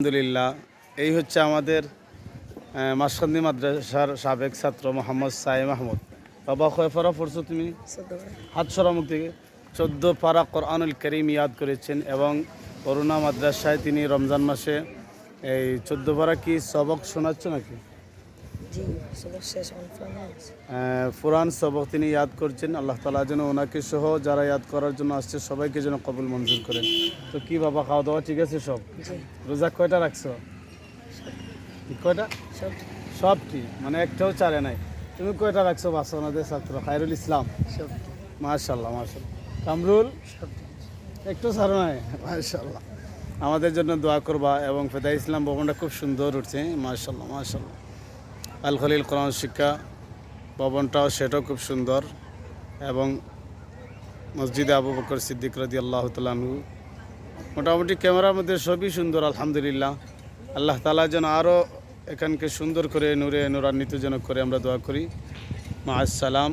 আলহামদুলিল্লাহ এই হচ্ছে আমাদের মাসকান্দি মাদ্রাসার সাবেক ছাত্র মোহাম্মদ সাই মাহমুদ বাবা কয় পারা পড়ছো তুমি? হাত সরামুখ থেকে। চোদ্দ পারা কোরআনুল করিম ইয়াদ করেছেন এবং করুণা মাদ্রাসায় তিনি রমজান মাসে এই চোদ্দ পারা কি সবক শোনাচ্ছ নাকি? কোরআন সবক তিনি ইয়াদ করছেন আল্লাহ তালা যেন ওনাকে সহ যারা ইয়াদ করার জন্য আসছে সবাইকে যেন কবুল মঞ্জুর করেন। তো কি বাবা খাওয়া দাওয়া ঠিক আছে সব? রোজা কয়টা রাখছো? কয়টা? সব। সবটি? মানে একটাও চারে নাই। তুমি কয়টা রাখছো? বাসা ওনাদের ছাত্র খায়রুল ইসলাম? মার্শাল্লাহ মার্শাল্লাহ কামরুল? একটু ছাড়ো নাই? মার্শাল্লাহ আমাদের জন্য দোয়া করবা এবং ফেদা ইসলাম ভবনটা খুব সুন্দর উঠছে। মার্শাল্লাহ মার্শাল্লাহ আল খলিল কোরআন শিক্ষা ভবনটাও সেটাও খুব সুন্দর এবং মসজিদে আবু বকর সিদ্দিক রদি আল্লাহ তালু মোটামুটি ক্যামেরার মধ্যে সবই সুন্দর, আলহামদুলিল্লাহ। আল্লাহ তালা যেন আরও এখানকে সুন্দর করে, নূরে নূরান্বিত যেন করে আমরা দোয়া করি। মা আসসালাম